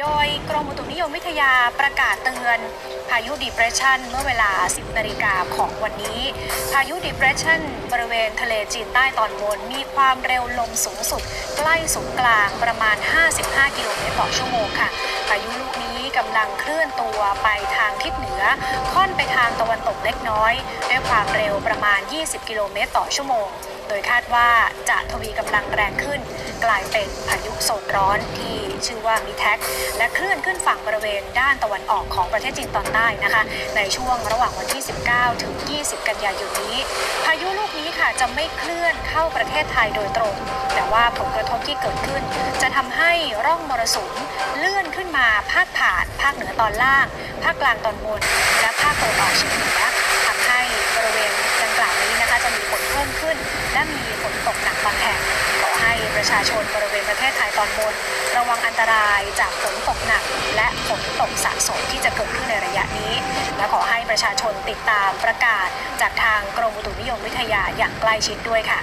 โดยกรมอุตุนิยมวิทยาประกาศเตือน พายุ depression เมื่อเวลา 10นาฬิกาของวันนี้ พายุ depression บริเวณทะเลจีนใต้ตอนบน มีความเร็วลมสูงสุด ใกล้ศูนย์กลางประมาณ 55 กิโลเมตรต่อชั่วโมงค่ะ พายุลูกนี้กำลังเคลื่อนตัวไปทางทิศเหนือ ค่อนไปทางตะวันตกเล็กน้อย ด้วยความเร็วประมาณ 20 กิโลเมตรต่อชั่วโมง โดยคาดว่าจะทวีกำลังแรงขึ้น กลายเป็นพายุโซนร้อนที่ ชื่อว่ามิแท็กและเคลื่อนขึ้นฝั่งบริเวณด้านตะวันออกของประเทศจีนตอนใต้นะคะ ในช่วงระหว่างวันที่ 19 ถึง 20 กันยายนนี้ พายุลูกนี้ค่ะจะไม่เคลื่อนเข้าประเทศไทยโดยตรง แต่ว่าผลกระทบที่เกิดขึ้น จะทำให้ร่องมรสุมเลื่อนขึ้นมาพาดผ่านภาคเหนือตอนล่าง ภาคกลางตอนบน และภาคตะวันออกเฉียงเหนือทำให้บริเวณดังกล่าวนี้นะคะจะมีฝนเพิ่มขึ้น และมีฝนตกหนักบางแห่งขอให้ประชาชนบริเวณประเทศไทยตอนบน ระวังอัน ตรายจากฝนตกหนัก และฝนตกสะสมที่จะเกิดขึ้นในระยะนี้ และขอให้ประชาชนติดตามประกาศจากทางกรมอุตุนิยมวิทยาอย่างใกล้ชิดด้วยค่ะ